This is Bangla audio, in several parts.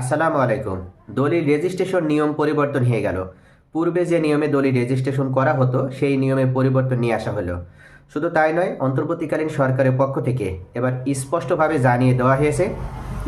আসসালামু আলাইকুম। দলিল রেজিস্ট্রেশন নিয়ম পরিবর্তন হয়ে গেল। পূর্বে যে নিয়মে দলিল রেজিস্ট্রেশন করা হতো, সেই নিয়মে পরিবর্তন নিয়ে আসা হলো। শুধু তাই নয়, অন্তর্বর্তীকালীন সরকারের পক্ষ থেকে এবার স্পষ্টভাবে জানিয়ে দেওয়া হয়েছে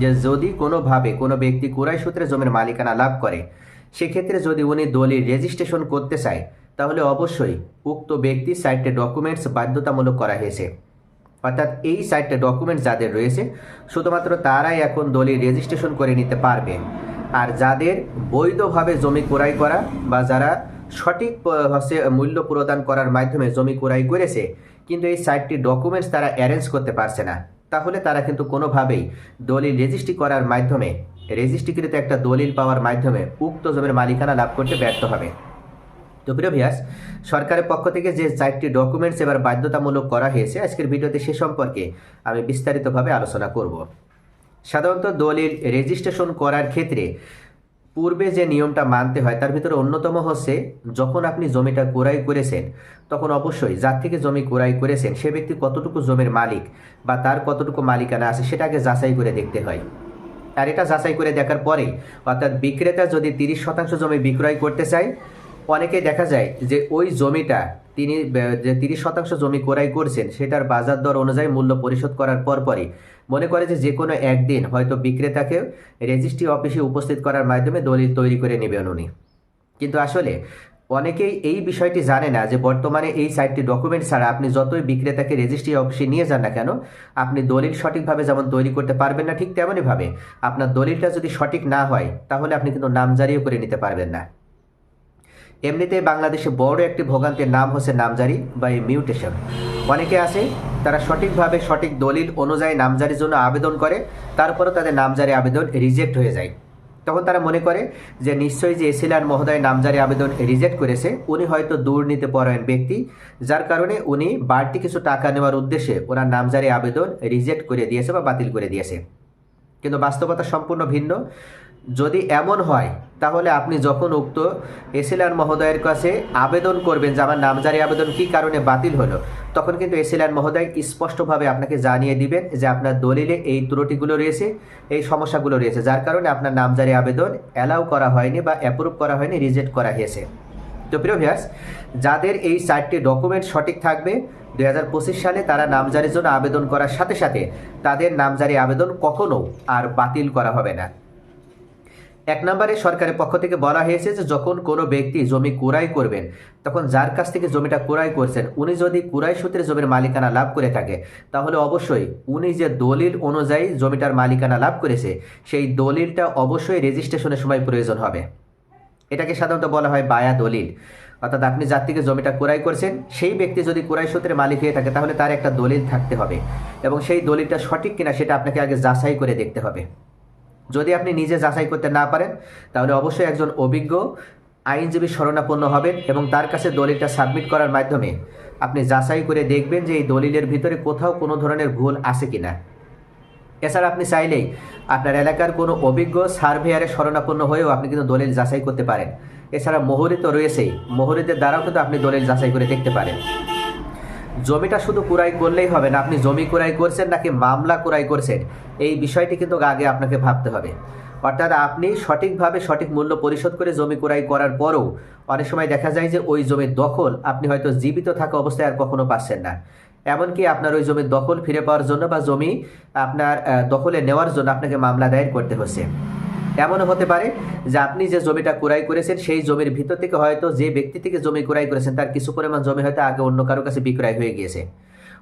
যে যদি কোনোভাবে কোনো ব্যক্তি কুরাই সূত্রে জমির মালিকানা লাভ করে, সেক্ষেত্রে যদি উনি দলিল রেজিস্ট্রেশন করতে চায়, তাহলে অবশ্যই উক্ত ব্যক্তির সাইটে ডকুমেন্টস বাধ্যতামূলক করা হয়েছে। অর্থাৎ এই সাইটটা ডকুমেন্ট যাদের রয়েছে, শুধুমাত্র তারাই এখন দলিল রেজিস্ট্রেশন করে নিতে পারবেন আর যাদের বৈধভাবে জমি ক্রয় করা বা যারা সঠিক হচ্ছে মূল্য প্রদান করার মাধ্যমে জমি ক্রয় করেছে, কিন্তু এই সাইটটির ডকুমেন্টস তারা অ্যারেঞ্জ করতে পারছে না, তাহলে তারা কিন্তু কোনোভাবেই দলিল রেজিস্ট্রি করার মাধ্যমে রেজিস্ট্রিকৃত একটা দলিল পাওয়ার মাধ্যমে উক্ত জমির মালিকানা লাভ করতে ব্যর্থ হবে। তো প্রিয় ভিয়াস সরকারের পক্ষ থেকে যে চারটি ডকুমেন্টস এবার বাধ্যতামূলক করা হয়েছে, আজকের ভিডিওতে সে সম্পর্কে আমি বিস্তারিতভাবে আলোচনা করব। সাধারণত দলিল রেজিস্ট্রেশন করার ক্ষেত্রে পূর্বে যে নিয়মটা মানতে হয়, তার ভিতরে অন্যতম হচ্ছে যখন আপনি জমিটা ক্রয় করেছেন, তখন অবশ্যই যার থেকে জমি ক্রয় করেছেন, সে ব্যক্তি কতটুকু জমির মালিক বা তার কতটুকু মালিকানা আছে সেটাকে যাচাই করে দেখতে হয়। আর এটা যাচাই করে দেখার পরে, অর্থাৎ বিক্রেতা যদি তিরিশ শতাংশ জমি বিক্রয় করতে চায় অনেকে দেখা যায় যে ওই জমিটা তিনি, যে তিরিশ শতাংশ জমি ক্রয় করছেন, সেটার বাজার দর অনুযায়ী মূল্য পরিশোধ করার পরপরই। মনে করে যে যে কোনো একদিন হয়তো বিক্রেতাকে রেজিস্ট্রি অফিসে উপস্থিত করার মাধ্যমে দলিল তৈরি করে নেবেন উনি। কিন্তু আসলে অনেকেই এই বিষয়টি জানে না যে বর্তমানে এই সাইটটি ডকুমেন্ট ছাড়া আপনি যতই বিক্রেতাকে রেজিস্ট্রি অফিসে নিয়ে যান না কেন, আপনি দলিল সঠিকভাবে যেমন তৈরি করতে পারবেন না ঠিক তেমনইভাবে আপনার দলিলটা যদি সঠিক না হয়, তাহলে আপনি কিন্তু নামজারিও করে নিতে পারবেন না। এমনিতে বাংলাদেশে বড় একটি ভোগান্তির নাম হচ্ছে নামজারি বা মিউটেশন। অনেকে আছে, তারা সঠিকভাবে সঠিক দলিল অনুযায়ী নামজারির জন্য আবেদন করে, তারপরও তাদের নামজারি আবেদন রিজেক্ট হয়ে যায়। তখন তারা মনে করে যে, নিশ্চয়ই যে এসিলার মহোদয় নামজারি আবেদন রিজেক্ট করেছে, উনি হয়তো দুর্নীতি পরায়ণ ব্যক্তি। যার কারণে উনি বাড়তি কিছু টাকা নেওয়ার উদ্দেশ্যে ওনার নামজারি আবেদন রিজেক্ট করে দিয়েছে বা বাতিল করে দিয়েছে। কিন্তু বাস্তবতা সম্পূর্ণ ভিন্ন। যদি এমন হয়, তাহলে আপনি যখন উক্ত এসিলার মহোদয়ের কাছে আবেদন করবেন যে আমার নামজারি আবেদন কী কারণে বাতিল হলো, তখন কিন্তু এসিলার মহোদয় স্পষ্টভাবে আপনাকে জানিয়ে দিবেন যে আপনার দলিলে এই ত্রুটিগুলো রয়েছে, এই সমস্যাগুলো রয়েছে, যার কারণে আপনার নামজারি আবেদন অ্যালাউ করা হয়নি বা অ্যাপ্রুভ করা হয়নি, রিজেক্ট করা হয়েছে। তো প্রিয় ভিয়াস যাদের এই চারটি ডকুমেন্ট সঠিক থাকবে দু হাজার পঁচিশ সালে তারা নামজারির জন্য আবেদন করার সাথে সাথে তাদের নামজারি আবেদন কখনো আর বাতিল করা হবে না। এক নম্বরে সরকারের পক্ষ থেকে বলা হয়েছে যে যখন কোনো ব্যক্তি জমি কুড়াই করবেন, তখন যার কাছ থেকে জমিটা কুড়াই করছেন, উনি যদি কুড়াই সূত্রে জমির মালিকানা লাভ করে থাকে, তাহলে অবশ্যই উনি যে দলিল অনুযায়ী জমিটার মালিকানা লাভ করেছে, সেই দলিলটা অবশ্যই রেজিস্ট্রেশনের সময় প্রয়োজন হবে। এটাকে সাধারণত বলা হয় বায়া দলিল। অর্থাৎ আপনি যার থেকে জমিটা ক্রয় করছেন, সেই ব্যক্তি যদি ক্রয় সূত্রে মালিক হয়ে থাকে, তাহলে তার একটা দলিল থাকতে হবে এবং সেই দলিলটা সঠিক কিনা সেটা আপনাকে আগে যাচাই করে দেখতে হবে। যদি আপনি নিজে যাচাই করতে না পারেন, তাহলে অবশ্যই একজন অভিজ্ঞ আইনজীবী শরণাপন্ন হবেন এবং তার কাছে দলিলটা সাবমিট করার মাধ্যমে আপনি যাচাই করে দেখবেন যে এই দলিলের ভিতরে কোথাও কোনো ধরনের ভুল আছে কিনা। এছাড়া আপনি চাইলেই আপনার এলাকার কোনো অভিজ্ঞ সার্ভেয়ারে শরণাপন্ন হয়েও আপনি কিন্তু দলিল যাচাই করতে পারেন। এছাড়া মোহরি তো রয়েছেই মোহরিদের দ্বারাও কিন্তু আপনি দলিল যাচাই করে দেখতে পারেন। জমিটা শুধু কুড়াই করলেই হবে না, আপনি জমি কুড়াই করছেন নাকি মামলা কুড়াই করছেন, এই বিষয়টি কিন্তু আগে আপনাকে ভাবতে হবে। অর্থাৎ আপনি সঠিকভাবে সঠিক মূল্য পরিশোধ করে জমি কুড়াই করার পরও অনেক সময় দেখা যায় যে ওই জমির দখল আপনি হয়তো জীবিত থাকা অবস্থায় আর কখনো পাচ্ছেন না। এমনকি আপনার ওই জমির দখল ফিরে পাওয়ার জন্য বা জমি আপনার দখলে নেওয়ার জন্য আপনাকে মামলা দায়ের করতে হচ্ছে। এমনও হতে পারে যে আপনি যে জমিটা ক্রয় করেছেন, সেই জমির ভিতর থেকে হয়তো যে ব্যক্তি থেকে জমি ক্রয় করেছেন, তার কিছু পরিমাণ জমি হয়তো আগে অন্য কারও কাছে বিক্রয় হয়ে গিয়েছে।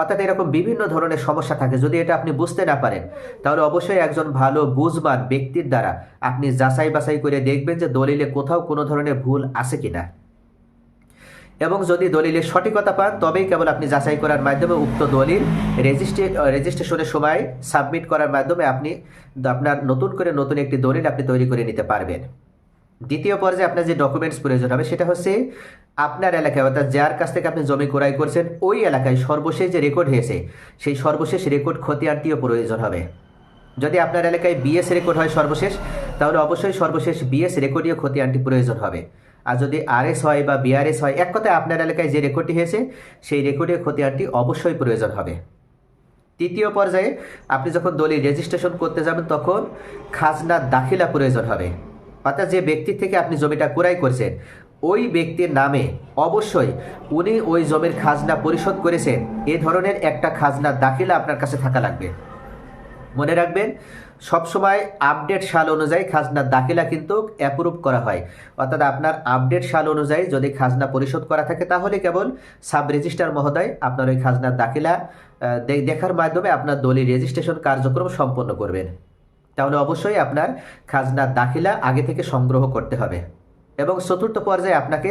অর্থাৎ এরকম বিভিন্ন ধরনের সমস্যা থাকে। যদি এটা আপনি বুঝতে না পারেন, তাহলে অবশ্যই একজন ভালো বুঝবার ব্যক্তির দ্বারা আপনি যাচাই বাছাই করে দেখবেন যে দলিলে কোথাও কোনো ধরনের ভুল আছে কিনা। এবং যদি দলিলের সঠিকতা পান, তবেই কেবল আপনি যাচাই করার মাধ্যমে উক্ত দলিল রেজিস্ট্রে রেজিস্ট্রেশনের সময় সাবমিট করার মাধ্যমে আপনি আপনার নতুন করে নতুন একটি দলিল আপনি তৈরি করে নিতে পারবেন। দ্বিতীয় পর্যায়ে আপনার যে ডকুমেন্টস প্রয়োজন হবে, সেটা হচ্ছে আপনার এলাকায়, অর্থাৎ যার কাছ থেকে আপনি জমি ক্রয় করছেন, ওই এলাকায় সর্বশেষ যে রেকর্ড হয়েছে, সেই সর্বশেষ রেকর্ড খতিয়ানটিও প্রয়োজন হবে। যদি আপনার এলাকায় বিএস রেকর্ড হয় সর্বশেষ, তাহলে অবশ্যই সর্বশেষ বিএস রেকর্ডীয় খতিয়ানটি প্রয়োজন হবে। আর যদি আরএস হয় বা বিআরএস হয়, এক কথায় আপনার এলাকায় যে রেকর্ডটি হয়েছে, সেই রেকর্ডের খতিয়ানটি অবশ্যই প্রয়োজন হবে। তৃতীয় পর্যায়ে আপনি যখন দলিল রেজিস্ট্রেশন করতে যাবেন, তখন খাজনার দাখিলা প্রয়োজন হবে। অর্থাৎ যে ব্যক্তির থেকে আপনি জমিটা ক্রয় করছেন, ওই ব্যক্তির নামে অবশ্যই উনি ওই জমির খাজনা পরিশোধ করেছেন। এ ধরনের একটা খাজনার দাখিলা আপনার কাছে থাকা লাগবে। মনে রাখবেন, সবসময় আপডেট সাল অনুযায়ী খাজনার দাখিলা কিন্তু অ্যাপ্রুভ করা হয়। অর্থাৎ আপনার আপডেট সাল অনুযায়ী যদি খাজনা পরিশোধ করা থাকে, তাহলে কেবল সাব রেজিস্ট্রার মহোদয় আপনার ওই খাজনার দাখিলা দেখার মাধ্যমে আপনার দলিল রেজিস্ট্রেশন কার্যক্রম সম্পন্ন করবেন। তাহলে অবশ্যই আপনার খাজনার দাখিলা আগে থেকে সংগ্রহ করতে হবে। এবং চতুর্থ পর্যায়ে আপনাকে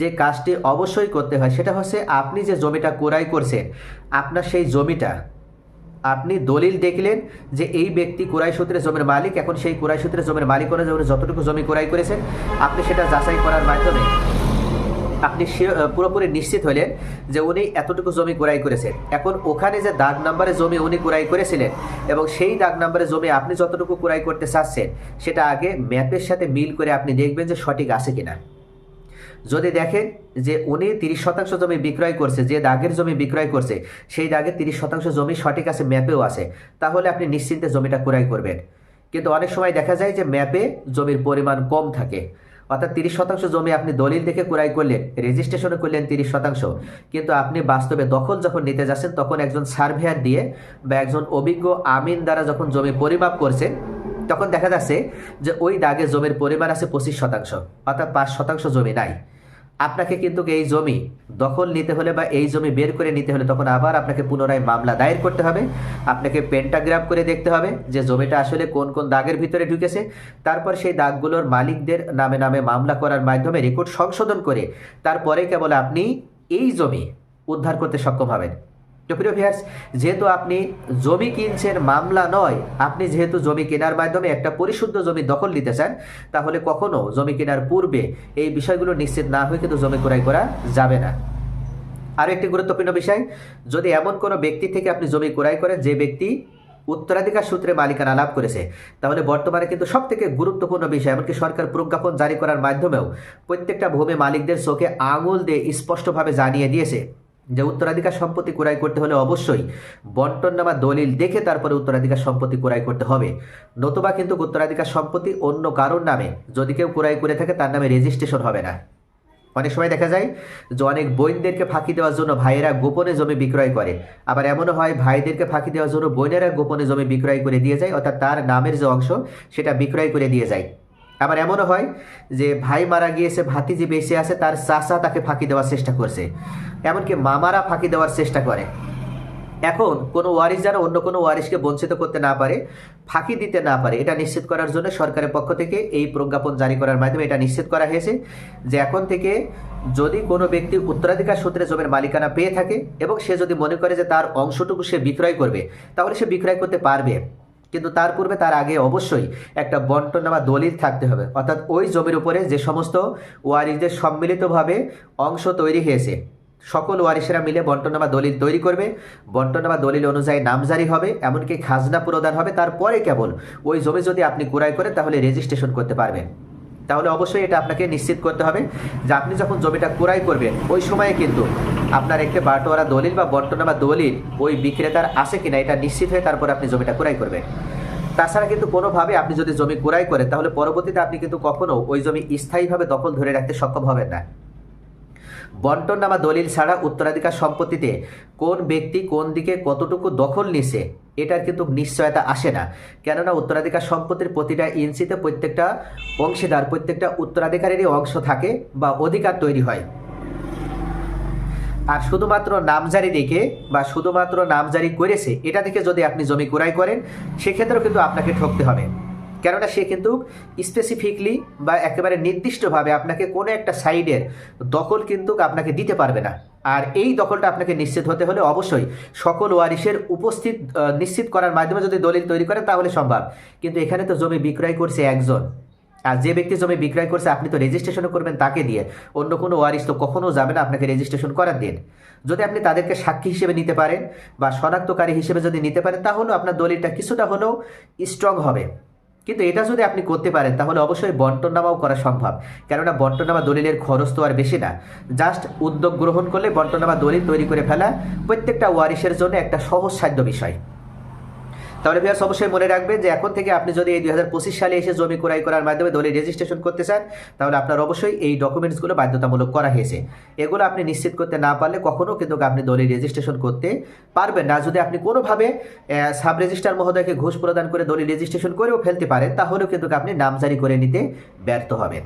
যে কাজটি অবশ্যই করতে হয়, সেটা হচ্ছে আপনি যে জমিটা ক্রয় করছেন, আপনার সেই জমিটা আপনি দলিল দেখলেন যে এই ব্যক্তি কুরাই সূত্রে জমির মালিক, এখন সেই কুরাই সূত্রে জমির মালিক করে যতটুকু জমি ক্রয় করেছেন, আপনি সেটা যাচাই করার মাধ্যমে আপনি পুরোপুরি নিশ্চিত হলেন যে উনি এতটুকু জমি ক্রয় করেছেন। এখন ওখানে যে দাগ নাম্বারে জমি উনি ক্রয় করেছিলেন এবং সেই দাগ নাম্বারে জমি আপনি যতটুকু ক্রয় করতে চাচ্ছেন, সেটা আগে ম্যাপের সাথে মিল করে আপনি দেখবেন যে সঠিক আছে কিনা। যদি দেখেন যে উনি তিরিশ শতাংশ জমি বিক্রয় করছে, যে দাগের জমি বিক্রয় করছে, সেই দাগের তিরিশ শতাংশ জমি সঠিক আছে, ম্যাপেও আছে, তাহলে আপনি নিশ্চিন্তে জমিটা ক্রয় করবেন। কিন্তু অনেক সময় দেখা যায় যে ম্যাপে জমির পরিমাণ কম থাকে। অর্থাৎ তিরিশ শতাংশ জমি আপনি দলিল দেখে ক্রয় করলেন রেজিস্ট্রেশনে করলেন তিরিশ শতাংশ, কিন্তু আপনি বাস্তবে দখল যখন নিতে যাচ্ছেন, তখন একজন সার্ভেয়ার দিয়ে বা একজন অভিজ্ঞ আমিন দ্বারা যখন জমি পরিমাপ করছেন তখন দেখা যাচ্ছে যে ওই দাগে জমির পরিমাণ আছে পঁচিশ শতাংশ, অর্থাৎ পাঁচ শতাংশ জমি নাই। আপনাকে কিন্তু এই জমি দখল নিতে হলে বা এই জমি বের করে নিতে হলে তখন আবার আপনাকে পুনরায় মামলা দায়ের করতে হবে। আপনাকে পেন্টাগ্রাফ করে দেখতে হবে যে জমিটা আসলে কোন কোন দাগের ভিতরে ঢুকেছে। তারপর সেই দাগগুলোর মালিকদের নামে নামে মামলা করার মাধ্যমে রেকর্ড সংশোধন করে তারপরে কেবল আপনি এই জমি উদ্ধার করতে সক্ষম হবেন। তো প্রিয় ভিউয়ার্স যেহেতু আপনি জমি কিনছেন, মামলা নয়, আপনি যেহেতু জমি কেনার মাধ্যমে একটা পরিশুদ্ধ জমি দখল নিতে চান, তাহলে কখনো জমি কেনার পূর্বে এই বিষয়গুলো নিশ্চিত না হয়ে কিন্তু জমি ক্রয় করা যাবে না। আরও একটি গুরুত্বপূর্ণ বিষয়, যদি এমন কোনো ব্যক্তি থেকে আপনি জমি ক্রয় করেন যে ব্যক্তি উত্তরাধিকার সূত্রে মালিকানা লাভ করেছে, তাহলে বর্তমানে কিন্তু সব থেকে গুরুত্বপূর্ণ বিষয়, এমনকি সরকার প্রজ্ঞাপন জারি করার মাধ্যমেও প্রত্যেকটা ভূমি মালিকদের চোখে আঙুল দিয়ে স্পষ্টভাবে জানিয়ে দিয়েছে। যে উত্তরাধিকার সম্পত্তি ক্রয় করতে হলে অবশ্যই বন্টননামা দলিল দেখে তারপরে উত্তরাধিকার সম্পত্তি ক্রয় করতে হবে। নতুবা কিন্তু উত্তরাধিকার সম্পত্তি অন্য কারোর নামে যদি কেউ ক্রয় করে থাকে তার নামে রেজিস্ট্রেশন হবে না। অনেক সময় দেখা যায় যে অনেক বোনদেরকে ফাঁকি দেওয়ার জন্য ভাইয়েরা গোপনে জমি বিক্রয় করে। আবার এমনও হয় ভাইদেরকে ফাঁকি দেওয়ার জন্য বোনেরা গোপনে জমি বিক্রয় করে দিয়ে যায়, অর্থাৎ তার নামের যে অংশ সেটা বিক্রয় করে দিয়ে যায়। আবার এমনও হয় যে ভাই মারা গিয়েছে, ভাতিজি বেঁচে আছে, তার চাচা তাকে ফাঁকি দেওয়ার চেষ্টা করছে। এমনকি মামারা ফাঁকি দেওয়ার চেষ্টা করে। এখন কোনো ওয়ারিশ যেন অন্য কোনো ওয়ারিশকে বঞ্চিত করতে না পারে, ফাঁকি দিতে না পারে, এটা নিশ্চিত করার জন্য সরকারের পক্ষ থেকে এই প্রজ্ঞাপন জারি করার মাধ্যমে এটা নিশ্চিত করা হয়েছে যে এখন থেকে যদি কোনো ব্যক্তি উত্তরাধিকার সূত্রে জমির মালিকানা পেয়ে থাকে এবং সে যদি মনে করে যে তার অংশটুকু সে বিক্রয় করবে, তাহলে সে বিক্রয় করতে পারবে। কিন্তু তার পূর্বে তার আগে অবশ্যই একটা বন্টনামা দলিল থাকতে হবে। অর্থাৎ ওই জমির উপরে যে সমস্ত ওয়ারিশদের সম্মিলিতভাবে অংশ তৈরি হয়েছে, সকল ওয়ারিশেরা মিলে বন্টনামা দলিল তৈরি করবে। বন্টনামা দলিল অনুযায়ী নামজারি হবে, এমনকি খাজনা প্রদান হবে। তারপরে কেবল ওই জমি যদি আপনি ক্রয় করেন, তাহলে রেজিস্ট্রেশন করতে পারবেন। তাহলে অবশ্যই এটা আপনাকে নিশ্চিত করতে হবে যে আপনি যখন জমিটা ক্রয় করবেন, ওই সময়ে কিন্তু আপনার একটি বাটোয়ারা দলিল বা বন্টনামা দলিল ওই বিক্রেতার আছে কিনা এটা নিশ্চিত হয়ে তারপর আপনি জমিটা ক্রয় করবেন। তাছাড়া কিন্তু কোনোভাবে আপনি যদি জমি ক্রয় করেন, তাহলে পরবর্তীতে আপনি কিন্তু কখনো ওই জমি স্থায়ীভাবে দখল ধরে রাখতে সক্ষম হবেন না। বন্টননামা দলিল ছাড়া উত্তরাধিকার সম্পত্তিতে কোন ব্যক্তি কোন দিকে কতটুকু দখল নিছে এটার কিন্তু নিশ্চয়তা আসে না। কেননা উত্তরাধিকার সম্পত্তির প্রতিটা ইঞ্চিতে প্রত্যেকটা অংশীদার, প্রত্যেকটা উত্তরাধিকারেরই অংশ থাকে বা অধিকার তৈরি হয়। আর শুধুমাত্র নামজারি দেখে বা শুধুমাত্র নামজারি করেছে, এটা দেখে যদি আপনি জমি ক্রয় করেন, সেক্ষেত্রেও কিন্তু আপনাকে ঠকতে হবে। কেননা সে কিন্তু স্পেসিফিকলি বা একেবারে নির্দিষ্টভাবে আপনাকে কোনো একটা সাইডের দখল কিন্তু আপনাকে দিতে পারবে না। আর এই দখলটা আপনাকে নিশ্চিত হতে হলে অবশ্যই সকল ওয়ারিশের উপস্থিত নিশ্চিত করার মাধ্যমে যদি দলিল তৈরি করেন তাহলে সম্ভব। কিন্তু এখানে তো জমি বিক্রয় করছে একজন। আর যে ব্যক্তি জমি বিক্রয় করছে, আপনি তো রেজিস্ট্রেশন করবেন তাকে দিয়ে। অন্য কোনো ওয়ারিশ তো কখনও যাবে না আপনাকে রেজিস্ট্রেশন করার দিন। যদি আপনি তাদেরকে সাক্ষী হিসেবে নিতে পারেন বা শনাক্তকারী হিসেবে যদি নিতে পারেন, তাহলেও আপনার দলিলটা কিছুটা হলেও স্ট্রং হবে। কিন্তু এটা যদি আপনি করতে পারেন, তাহলে অবশ্যই বন্টননামাও করা সম্ভব। কেননা বন্টননামা দলিলের খরচ তো আর বেশি না। জাস্ট উদ্যোগ গ্রহণ করলে বন্টননামা দলিল তৈরি করে ফেলা প্রত্যেকটা ওয়ারিশের জন্য একটা সহজসাধ্য বিষয়। তাহলে ভিয়ার্স অবশ্যই মনে রাখবেন যে এখন থেকে আপনি যদি এই দু হাজার পঁচিশ সালে এসে জমি ক্রয় করার মাধ্যমে দলিল রেজিস্ট্রেশন করতে চান, তাহলে আপনার অবশ্যই এই ডকুমেন্টসগুলো বাধ্যতামূলক করা হয়েছে। এগুলো আপনি নিশ্চিত করতে না পারলে কখনো কিন্তু আপনি দলিল রেজিস্ট্রেশন করতে পারবেন না। যদি আপনি কোনোভাবে সাব রেজিস্ট্রার মহোদয়কে ঘুষ প্রদান করে দলিল রেজিস্ট্রেশন করেও ফেলতে পারেন, তাহলেও কিন্তু আপনি নামজারি করে নিতে ব্যর্থ হবেন।